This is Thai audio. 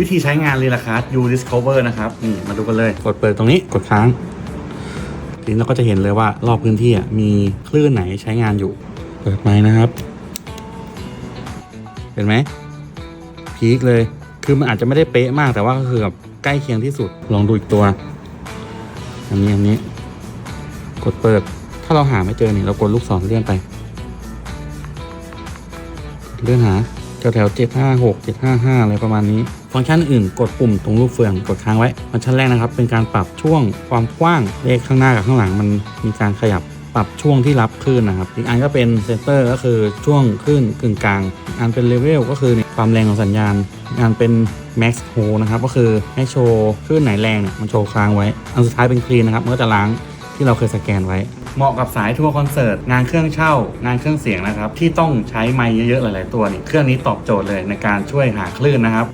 วิธีใช้งานเลยละครับ U Discover นะครับนี่มาดูกันเลย กดเปิดตรงนี้กดค้างทีนี้เราก็จะเห็นเลยว่ารอบพื้นที่มีคลื่นไหนใช้งานอยู่ เปิดไม้นะครับ เห็นไหมพีคเลย คือมันอาจจะไม่ได้เป๊ะมากแต่ว่าก็คือแบบใกล้เคียงที่สุด ลองดูอีกตัว อันนี้อันนี้ กดเปิด ถ้าเราหาไม่เจอเนี่ยเรากดลูกศรเลื่อนไป เลื่อนหา แถวแถวเจ็ดห้าหกเจ็ดห้าห้าอะไรประมาณนี้ ฟังก์ชันอื่นกดปุ่มตรงรูปเฟืองกดค้างไว้ ฟังก์ชันแรกนะครับ เป็นการปรับช่วงความกว้างเลขข้างหน้ากับข้างหลังมันมีการขยับปรับช่วงที่รับคลื่นนะครับ อีกอันก็เป็นเซนเตอร์ก็คือช่วงคลื่นกึ่งกลางอันเป็นเลเวลก็คือความแรงของสัญญาณอันเป็น Max h o นะครับก็คือให้โชว์คลื่นไหนแรงเนี่ยมันโชว์ค้างไว้ อันสุดท้ายเป็นคลีนนะครับมันก็จะล้างที่เราเคยสแกนไว้ เหมาะกับสายทัวร์คอนเสิร์ตงานเครื่องเช่า งานเครื่องเสียงนะครับ ที่ต้องใช้ไมค์เยอะๆหลาย ๆ ตัวนี่เครื่องนี้ตอบโจทย์เลยในการช่วยหาคลื่นนะครับ